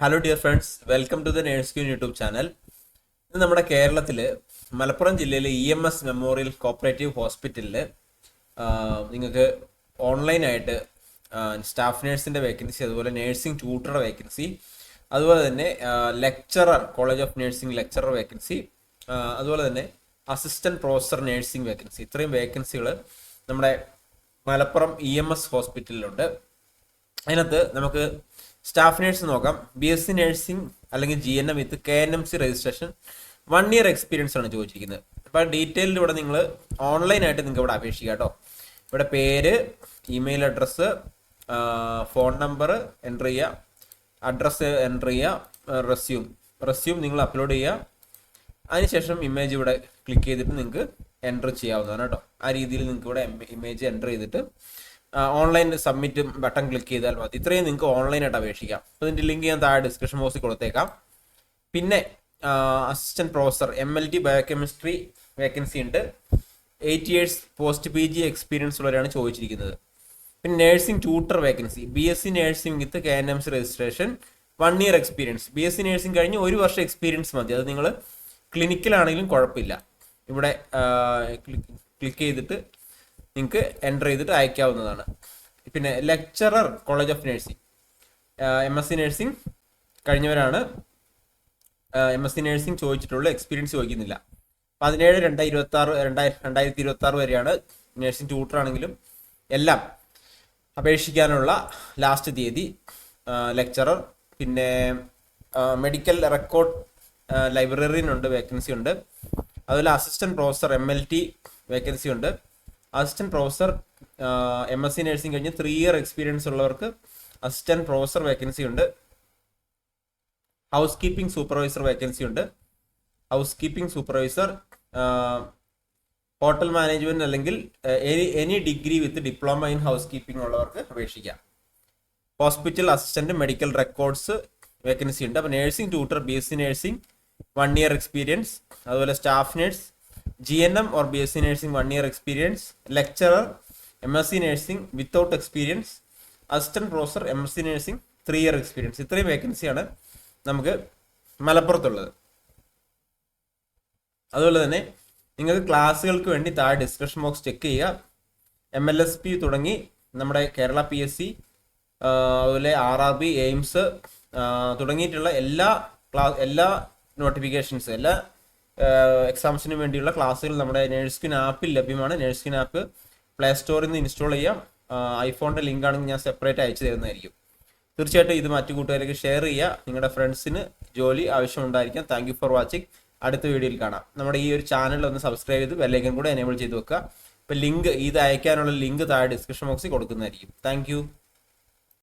Hello dear friends welcome to the nurse queen YouTube channel ഇത് നമ്മുടെ കേരളത്തിൽ മലപ്പുറം ജില്ലയിലെ E M S memorial cooperative ഹോസ്പിറ്റലിൽ നിങ്ങൾക്ക് ഓൺലൈനായിട്ട് സ്റ്റാഫ് നേഴ്സിന്റെ വേക്കൻസി അതുപോലെ നേഴ്സിംഗ് ട്യൂട്ടറുടെ വേക്കൻസി അതുപോലെ തന്നെ lecturer college of nursing lecturer vacancy അതുപോലെ തന്നെ അസിസ്റ്റന്റ് പ്രൊഫസർ നേഴ്സിംഗ് വേക്കൻസി ഇത്രയും വേക്കൻസികൾ നമ്മുടെ മലപ്പുറം ഇ എം എസ് ഹോസ്പിറ്റലിലുണ്ട് അതിനകത്ത് നമുക്ക് സ്റ്റാഫ് നേഴ്സ് നോക്കാം. ബി എസ് സി നേഴ്സിംഗ് അല്ലെങ്കിൽ G N M with K N M C registration one year experience ആണ് ചോദിച്ചിരിക്കുന്നത്. അപ്പോൾ ഡീറ്റെയിൽഡ് ഇവിടെ നിങ്ങൾ ഓൺലൈനായിട്ട് നിങ്ങൾക്ക് ഇവിടെ അപേക്ഷിക്കാം കേട്ടോ. ഇവിടെ പേര് email address phone number enter ചെയ്യുക അഡ്രസ്സ് എന്റർ ചെയ്യുക റെസ്യൂം റെസ്യൂം നിങ്ങൾ അപ്ലോഡ് ചെയ്യുക അതിനുശേഷം ഇമേജ് ഇവിടെ ക്ലിക്ക് ചെയ്തിട്ട് നിങ്ങൾക്ക് എന്റർ ചെയ്യാവുന്നതാണ് കേട്ടോ. ആ രീതിയിൽ നിങ്ങൾക്ക് ഇവിടെ ഇമേജ് എന്റർ ചെയ്തിട്ട് ഓൺലൈൻ സബ്മിറ്റ് ബട്ടൺ ക്ലിക്ക് ചെയ്താൽ മതി. ഇത്രയും നിങ്ങൾക്ക് ഓൺലൈനായിട്ട് അപേക്ഷിക്കാം. അപ്പോൾ ഇതിന്റെ ലിങ്ക് ഞാൻ താഴെ ഡിസ്ക്രിപ്ഷൻ ബോക്സിൽ കൊടുത്തേക്കാം. പിന്നെ assistant professor M L T biochemistry vacancy ഉണ്ട്. Eight years post P G experience ഉള്ളവരാണ് ചോദിച്ചിരിക്കുന്നത്. പിന്നെ nursing tutor vacancy B S C nursing with K N M C registration one year experience B S C nursing കഴിഞ്ഞ് ഒരു വർഷം experience മതി. അത് നിങ്ങൾ ക്ലിനിക്കിലാണെങ്കിലും കുഴപ്പമില്ല. ഇവിടെ ക്ലിക്ക് ചെയ്തിട്ട് നിങ്ങൾക്ക് എന്റർ ചെയ്തിട്ട് അയക്കാവുന്നതാണ്. പിന്നെ lecturer college of nursing M S C nursing കഴിഞ്ഞവരാണ്. M S C nursing ചോദിച്ചിട്ടുള്ള എക്സ്പീരിയൻസ് ചോദിക്കുന്നില്ല. പതിനേഴ് രണ്ടായിരത്തി ഇരുപത്തി ആറ് രണ്ടായിരത്തി രണ്ടായിരത്തി ഇരുപത്തി ആറ് വരെയാണ് നേഴ്സിംഗ് ട്യൂട്ടർ ആണെങ്കിലും എല്ലാം അപേക്ഷിക്കാനുള്ള ലാസ്റ്റ് തീയതി ലെക്ചറർ പിന്നെ മെഡിക്കൽ റെക്കോർഡ് ലൈബ്രറിയിലുണ്ട് വേക്കൻസി ഉണ്ട് അതുപോലെ assistant professor M L T vacancy ഉണ്ട്. Assistant professor M S C nursing കഴിഞ്ഞ് ത്രീ ഇയർ എക്സ്പീരിയൻസ് ഉള്ളവർക്ക് അസിസ്റ്റന്റ് പ്രൊഫസർ വേക്കൻസി ഉണ്ട്. ഹൗസ് കീപ്പിംഗ് സൂപ്പർവൈസർ വേക്കൻസി ഉണ്ട്. House keeping supervisor hotel management അല്ലെങ്കിൽ any degree with diploma in house keeping ഉള്ളവർക്ക് അപേക്ഷിക്കാം. Hospital assistant medical records vacancy ഉണ്ട്. അപ്പോൾ nursing tutor B S C nursing one year experience അതുപോലെ staff nurse G N M or B S C nursing one year experience lecturer M S C nursing without experience assistant professor M S C nursing three year experience ഇത്രയും വേക്കൻസിയാണ് നമുക്ക് മലപ്പുറത്തുള്ളത്. അതുപോലെ തന്നെ നിങ്ങൾക്ക് ക്ലാസ്സുകൾക്ക് വേണ്ടി താഴെ ഡിസ്ക്രിപ്ഷൻ ബോക്സ് ചെക്ക് ചെയ്യുക. എം എൽ എസ് പി തുടങ്ങി നമ്മുടെ കേരള പി എസ് സി അതുപോലെ ആർ ആർ ബി എയിംസ് തുടങ്ങിയിട്ടുള്ള എല്ലാ ക്ലാസ് എല്ലാ നോട്ടിഫിക്കേഷൻസ് എല്ലാ എക്സാംസിനും വേണ്ടിയുള്ള ക്ലാസ്സുകൾ നമ്മുടെ നേഴ്സ്കിൻ ആപ്പിൽ ലഭ്യമാണ്. നേഴ്സ്കിൻ ആപ്പ് പ്ലേ സ്റ്റോറിൽ നിന്ന് ഇൻസ്റ്റാൾ ചെയ്യാം. ഐഫോണിന്റെ ലിങ്ക് ആണെങ്കിൽ ഞാൻ സെപ്പറേറ്റ് അയച്ചു തരുന്നതായിരിക്കും. തീർച്ചയായിട്ടും ഇത് മറ്റു കൂട്ടുകാർക്ക് ഷെയർ ചെയ്യുക. നിങ്ങളുടെ ഫ്രണ്ട്സിന് ജോലി ആവശ്യമുണ്ടായിരിക്കാം. Thank for watching. അടുത്ത വീഡിയോയിൽ കാണാം. നമ്മുടെ ഈ ഒരു ചാനൽ ഒന്ന് സബ്സ്ക്രൈബ് ചെയ്ത് ബെല്ലൈക്കൻ കൂടെ എനേബിൾ ചെയ്ത് വെക്കുക. ഇപ്പം ലിങ്ക് ഇത് അയക്കാനുള്ള ലിങ്ക് താഴെ ഡിസ്ക്രിപ്ഷൻ ബോക്സിൽ കൊടുക്കുന്നതായിരിക്കും. താങ്ക്